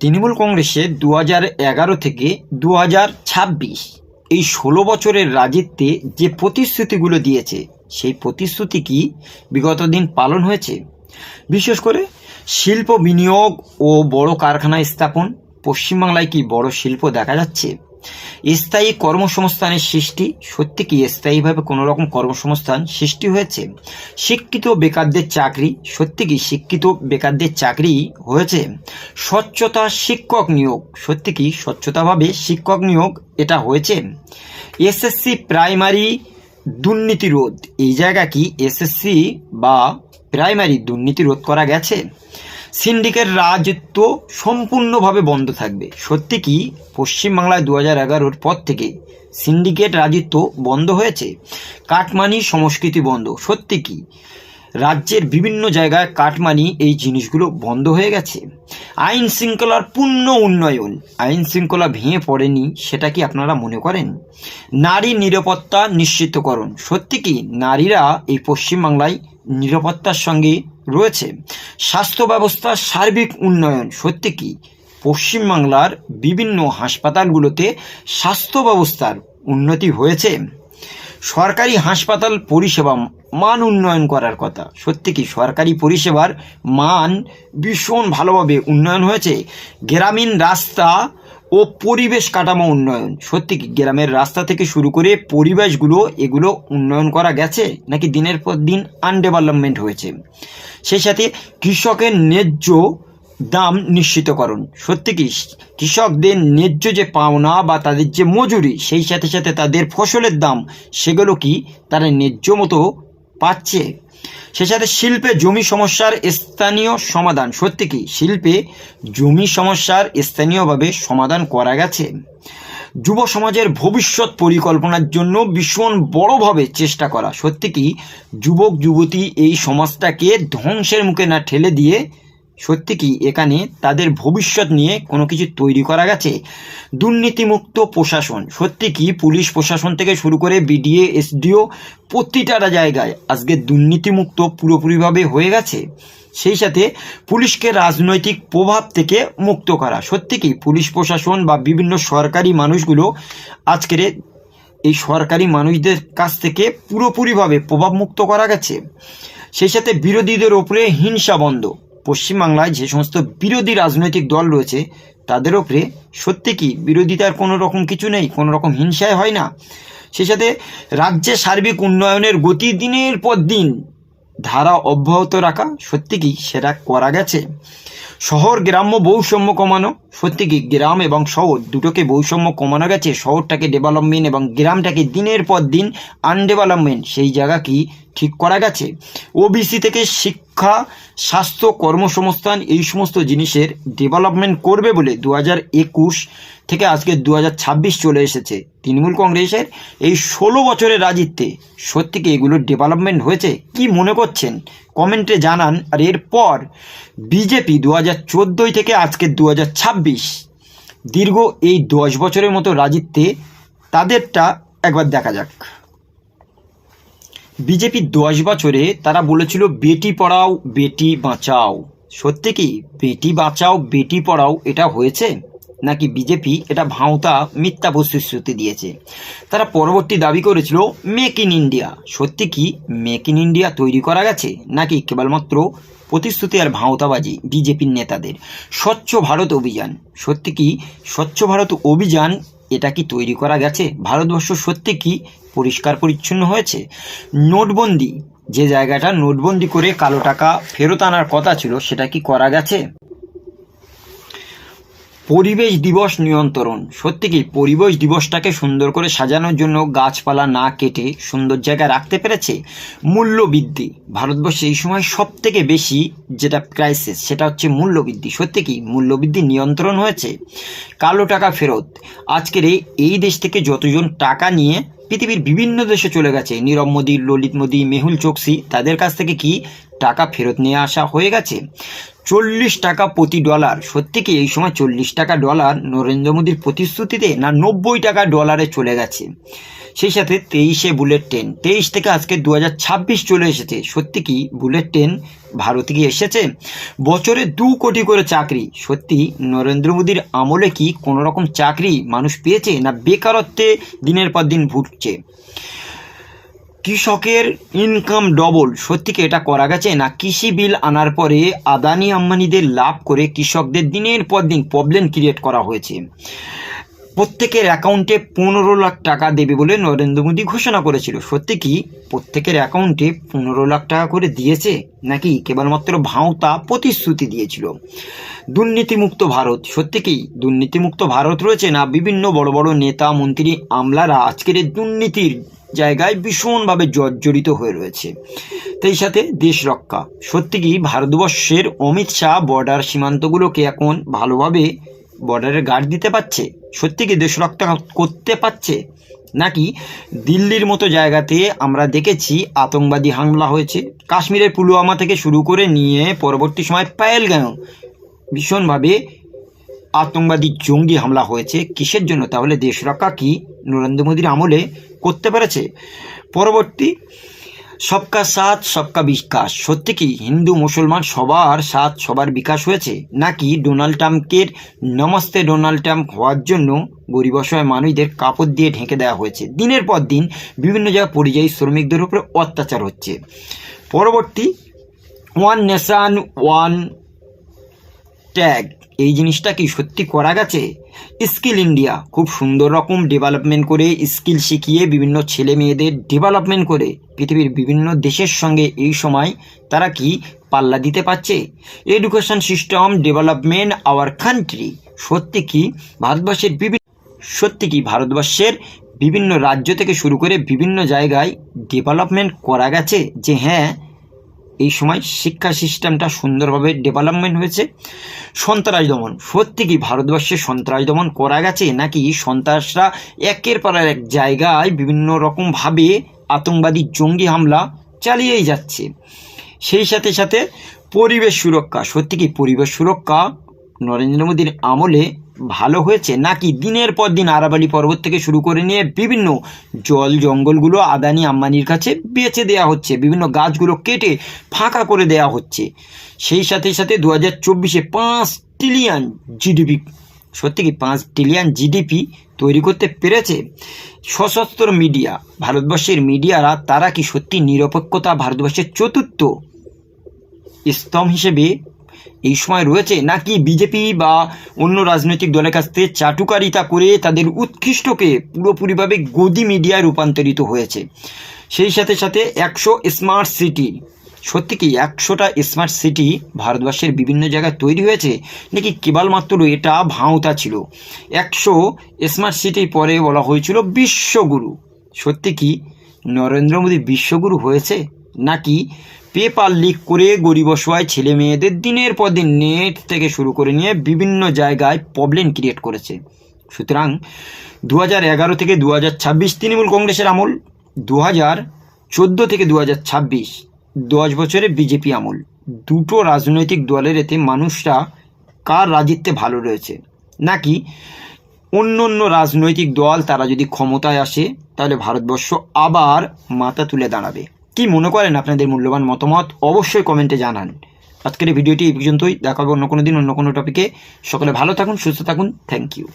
তৃণমূল কংগ্রেসে দু এগারো থেকে দু এই ষোলো বছরের রাজিত্বে যে প্রতিশ্রুতিগুলো দিয়েছে, সেই প্রতিশ্রুতি কি বিগত দিন পালন হয়েছে? বিশেষ করে শিল্প বিনিয়োগ ও বড় কারখানা স্থাপন, পশ্চিমবাংলায় কি বড় শিল্প দেখা যাচ্ছে? স্থায়ী কর্মসংস্থানের সৃষ্টি, সত্যি কি স্থায়ীভাবে কোনো রকম কর্মসংস্থান সৃষ্টি হয়েছে? শিক্ষিত বেকারদের চাকরি, সত্যি কি শিক্ষিত বেকারদের চাকরি হয়েছে? স্বচ্ছতা শিক্ষক নিয়োগ, সত্যি কি স্বচ্ছতাভাবে শিক্ষক নিয়োগ এটা হয়েছে? এসএসসি প্রাইমারি দুর্নীতি রোধ, এই জায়গা কি এসএসসি বা প্রাইমারি দুর্নীতি রোধ করা গেছে? সিন্ডিকেট রাজত্ব সম্পূর্ণভাবে বন্ধ থাকবে। সত্যি কি? পশ্চিমবাংলায় দু হাজার এগারোর পর থেকে সিন্ডিকেট রাজত্ব বন্ধ হয়েছে? কাটমানি সংস্কৃতি বন্ধ। সত্যি কি? রাজ্যের বিভিন্ন জায়গায় কাটমানি এই জিনিসগুলো বন্ধ হয়ে গেছে। আইন শৃঙ্খলার পূর্ণ উন্নয়ন, আইন শৃঙ্খলা ভেঙে পড়েনি, সেটা কি আপনারা মনে করেন? নারী নিরাপত্তা নিশ্চিতকরণ, সত্যি কি নারীরা এই পশ্চিমবাংলায় নিরাপত্তার সঙ্গে রয়েছে? স্বাস্থ্য ব্যবস্থার সার্বিক উন্নয়ন, সত্যি কি পশ্চিমবাংলার বিভিন্ন হাসপাতালগুলোতে স্বাস্থ্য ব্যবস্থার উন্নতি হয়েছে? সরকারি হাসপাতাল পরিষেবা মান উন্নয়ন করার কথা। সত্যি কি, সরকারি পরিষেবার মান ভীষণ ভালোভাবে উন্নয়ন হয়েছে। গ্রামীণ রাস্তা ও পরিবেশ কাঠামো উন্নয়ন। সত্যি কি, গ্রামের রাস্তা থেকে শুরু করে পরিবেশগুলো এগুলো উন্নয়ন করা গেছে নাকি দিনের পর দিন আনডেভেলপমেন্ট হয়েছে? সেই সাথে কৃষকের ন্যায্য দাম নিশ্চিতকরণ। সত্যি কি, কৃষকদের ন্যায্য যে পাওনা বা তাদের যে মজুরি, সেই সাথে সাথে তাদের ফসলের দাম, সেগুলো কি তারা ন্যায্য মতো পাচ্ছে। সে সাথে শিল্পে জমি সমস্যার স্থানীয় সমাধান। সত্যি কি? শিল্পে জমি সমস্যার স্থানীয়ভাবে সমাধান করা গেছে। যুব সমাজের ভবিষ্যৎ পরিকল্পনার জন্য ভীষণ বড়ভাবে চেষ্টা করা। সত্যি কি? যুবক, যুবতী এই সমাজটাকে ধ্বংসের মুখে না ঠেলে দিয়ে সত্যি কি এখানে তাদের ভবিষ্যৎ নিয়ে কোনো কিছু তৈরি করা গেছে? দুর্নীতিমুক্ত প্রশাসন। সত্যি কি পুলিশ প্রশাসন থেকে শুরু করে বিডিএ, এসডিও প্রতিটা জায়গায় আজকে দুর্নীতিমুক্ত পুরোপুরিভাবে হয়ে গেছে? সেই সাথে পুলিশকে রাজনৈতিক প্রভাব থেকে মুক্ত করা। সত্যি কি পুলিশ প্রশাসন বা বিভিন্ন সরকারি মানুষগুলো আজকের এই সরকারি মানুষদের কাছ থেকে পুরোপুরিভাবে প্রভাবমুক্ত করা গেছে? সেই সাথে বিরোধীদের ওপরে হিংসা বন্ধ। পশ্চিমবাংলায় যে সমস্ত বিরোধী রাজনৈতিক দল রয়েছে, তাদের ওপরে সত্যি কি বিরোধিতার কোনো রকম কিছু নেই, কোনো রকম হিংসায় হয় না? সেই সাথে রাজ্যে সার্বিক উন্নয়নের গতি দিনের পর দিন ধারা অব্যাহত রাখা সত্যি কি সেটা করা গেছে? শহর, গ্রাম্য বৈষম্য কমানো সত্যি কি গ্রাম এবং শহর দুটোকে বৈষম্য কমানো গেছে? শহরটাকে ডেভেলপমেন্ট এবং গ্রামটাকে দিনের পর দিন আনডেভেলপমেন্ট সেই জায়গা কি ঠিক করা গেছে। ওবিসি থেকে শিক্ষা, স্বাস্থ্য, কর্মসংস্থান এই সমস্ত জিনিসের ডেভেলপমেন্ট করবে বলে দু হাজার একুশ থেকে আজকে দু হাজার ছাব্বিশ চলে এসেছে তৃণমূল কংগ্রেসের। এই ষোলো বছরের রাজিত্বে সত্যি কি এগুলো ডেভেলপমেন্ট হয়েছে? কি মনে করছেন? কমেন্টে জানান। আর এরপর বিজেপি দু হাজার থেকে আজকে দু হাজার ছাব্বিশ। দীর্ঘ এই দশ বছরের মতো রাজিত্বে তাদেরটা একবার দেখা যাক। বিজেপি দশ বছরে তারা বলেছিল, বেটি পড়াও, বেটি বাঁচাও। সত্যি কি? বেটি বাঁচাও, বেটি পড়াও এটা হয়েছে? নাকি বিজেপি এটা ভাঁওতা মিথ্যা প্রতিশ্রুতি দিয়েছে? তারা পরবর্তী দাবি করেছিল, মেক ইন ইন্ডিয়া সত্যি কি? মেক ইন ইন্ডিয়া তৈরি করা গেছে? নাকি কেবলমাত্র প্রতিশ্রুতি আর ভাঁওতাবাজি বিজেপির নেতাদের? স্বচ্ছ ভারত অভিযান। সত্যি কি? স্বচ্ছ ভারত অভিযান এটা কি তৈরি করা গেছে? ভারতবর্ষ সত্যি কি পরিষ্কার পরিচ্ছন্ন হয়েছে? নোটবন্দি, যে জায়গাটা নোটবন্দি করে কালো টাকা ফেরত আনার কথা ছিল, সেটা কি করা গেছে? পরিবেশ দিবস নিয়ন্ত্রণ। সত্যি কি পরিবেশ দিবসটাকে সুন্দর করে সাজানোর জন্য গাছপালা না কেটে সুন্দর জায়গায় রাখতে পেরেছে? মূল্যবৃদ্ধি। ভারতবর্ষে এই সময় সব থেকে বেশি যেটা ক্রাইসিস সেটা হচ্ছে মূল্যবৃদ্ধি। সত্যি কি মূল্যবৃদ্ধি নিয়ন্ত্রণ হয়েছে? কালো টাকা ফেরত। আজকের এই দেশ থেকে যতজন টাকা নিয়ে পৃথিবীর বিভিন্ন দেশে চলে গেছে, নীরব মোদী, ললিত মোদী, মেহুল চোকসি, তাদের কাছ থেকে কি টাকা ফেরত নিয়ে আসা হয়ে গেছে? চল্লিশ টাকা প্রতি ডলার। সত্যি কি এই সময় চল্লিশ টাকা ডলার নরেন্দ্র মোদীর প্রতিশ্রুতিতে না নব্বই টাকা ডলারে চলে গেছে? সেই সাথে তেইশে বুলেট ট্রেন। তেইশ থেকে আজকে দু হাজার ছাব্বিশ চলে এসেছে। সত্যি কি বুলেট ট্রেন ভারতে কি এসেছে? বছরে দু কোটি করে চাকরি। সত্যি নরেন্দ্র মোদীর আমলে কি কোনো রকম চাকরি মানুষ পেয়েছে না বেকারত্বে দিনের পর দিন ভুগছে? কৃষকের ইনকাম ডবল সত্যি কি এটা করা গেছে? না, কৃষি বিল আনার পরে আদানি আম্বানিদের লাভ করে কৃষকদের দিনের পর দিন প্রবলেম ক্রিয়েট করা হয়েছে। প্রত্যেকের অ্যাকাউন্টে পনেরো লাখ টাকা দেবে বলে নরেন্দ্র মোদী ঘোষণা করেছিল। সত্যি কি প্রত্যেকের অ্যাকাউন্টে পনেরো লাখ টাকা করে দিয়েছে? নাকি কেবলমাত্র ভাঁওতা প্রতিশ্রুতি দিয়েছিল? দুর্নীতিমুক্ত ভারত। সত্যি কি দুর্নীতিমুক্ত ভারত রয়েছে না? বিভিন্ন বড় বড় নেতা, মন্ত্রী, আমলারা আজকের দুর্নীতির জায়গায় ভীষণভাবে জর্জরিত হয়ে রয়েছে। তাই সাথে দেশ রক্ষা। সত্যি কি ভারতবর্ষের অমিত শাহ বর্ডার সীমান্তগুলোকে এখন ভালোভাবে বর্ডারে গার্ড দিতে পারছে? সত্যি কি দেশ রক্ষা করতে পারছে? নাকি দিল্লির মতো জায়গাতে আমরা দেখেছি আতঙ্কবাদী হামলা হয়েছে? কাশ্মীরের পুলওয়ামা থেকে শুরু করে নিয়ে পরবর্তী সময় পায়েলগাঁও ভীষণভাবে আতঙ্কবাদী জঙ্গি হামলা হয়েছে। কিসের জন্য? তাহলে দেশ রক্ষা কি নরেন্দ্র মোদীর আমলে করতে পেরেছে? পরবর্তী, সবকা সাথ, সবকা বিকাশ। সত্যি কি হিন্দু, মুসলমান সবার সাথ, সবার বিকাশ হয়েছে? নাকি ডোনাল্ড ট্রাম্পকের নমস্তে ডোনাল্ড ট্রাম্প হওয়ার জন্য গরিব অসহায় মানুষদের কাপড় দিয়ে ঢেকে দেওয়া হয়েছে? দিনের পর দিন বিভিন্ন জায়গায় পরিযায়ী শ্রমিকদের উপরে অত্যাচার হচ্ছে। পরবর্তী, ওয়ান নেশান, ওয়ান ট্যাগ। এই জিনিসটা কি সত্যি করা গেছে? স্কিল ইন্ডিয়া খুব সুন্দর রকম ডেভেলপমেন্ট করে স্কিল শিখিয়ে বিভিন্ন ছেলে মেয়েদের ডেভেলপমেন্ট করে। পৃথিবীর বিভিন্ন দেশের সঙ্গে এই সময় তারা কি পাল্লা দিতে পারছে? Education system development our country সত্যি কি ভারতবর্ষের বিভিন্ন সত্যি কি ভারতবর্ষের বিভিন্ন রাজ্য থেকে শুরু করে বিভিন্ন জায়গায় ডেভেলপমেন্ট করা গেছে? যে হ্যাঁ এই সময় শিক্ষা সিস্টেমটা সুন্দরভাবে ডেভেলপমেন্ট হয়েছে। সন্ত্রাস দমন, সত্যি কি ভারতবর্ষে সন্ত্রাস দমন করা গেছে নাকি সন্ত্রাসরা একের পর এক জায়গায় বিভিন্ন রকমভাবে আতঙ্কবাদী জঙ্গি হামলা চালিয়েই যাচ্ছে। সেই সাথে সাথে পরিবেশ সুরক্ষা, সত্যি কি পরিবেশ সুরক্ষা নরেন্দ্র মোদীর আমলে ভালো হয়েছে নাকি দিনের পর দিন আরাবালি পর্বত থেকে শুরু করে নিয়ে বিভিন্ন জল জঙ্গলগুলো আদানি আম্বানির কাছে বেচে দেওয়া হচ্ছে, বিভিন্ন গাছগুলো কেটে ফাঁকা করে দেওয়া হচ্ছে। সেই সাথে সাথে দু হাজার চব্বিশে পাঁচ ট্রিলিয়ন জিডিপি সত্যি কি পাঁচ ট্রিলিয়ন জিডিপি তৈরি করতে পেরেছে সশস্ত্র মিডিয়া, ভারতবর্ষের মিডিয়ারা, তারা কি সত্যি নিরপেক্ষতা ভারতবর্ষের চতুর্থ স্তম্ভ হিসেবে এই সময় রয়েছে নাকি বিজেপি বা অন্য রাজনৈতিক দলের কাছ থেকে চাটুকারিতা করে তাদের উৎকৃষ্টকে পুরোপুরিভাবে গদি মিডিয়ায় রূপান্তরিত হয়েছে? সেই সাথে সাথে একশো স্মার্ট সিটি সত্যি কি একশোটা স্মার্ট সিটি ভারতবর্ষের বিভিন্ন জায়গায় তৈরি হয়েছে? নাকি কেবলমাত্র এটা ভাঁওতা ছিল? একশো স্মার্ট সিটির পরে বলা হয়েছিল বিশ্বগুরু। সত্যি কি নরেন্দ্র মোদী বিশ্বগুরু হয়েছে? নাকি পেপার লিক করে গরিব অসহায় ছেলে মেয়েদের দিনের পর দিন নেট থেকে শুরু করে নিয়ে বিভিন্ন জায়গায় প্রবলেম ক্রিয়েট করেছে। সুতরাং দু এগারো থেকে দু হাজার ছাব্বিশ তৃণমূল কংগ্রেসের আমল দু হাজার চোদ্দ থেকে দু হাজার ছাব্বিশ দশ বছরে বিজেপি আমল। দুটো রাজনৈতিক দলের এতে মানুষরা কার রাজিত্বে ভালো রয়েছে? নাকি অন্য অন্য রাজনৈতিক দল তারা যদি ক্ষমতায় আসে, তাহলে ভারতবর্ষ আবার মাথা তুলে দাঁড়াবে। কি মনে করেন আপনাদের মূল্যবান মতামত, অবশ্যই কমেন্টে জানান। আজকের ভিডিওটি এই পর্যন্তই। দেখাবো অন্য কোনো দিন অন্য কোনো টপিকে সকলে ভালো থাকুন, সুস্থ থাকুন। Thank you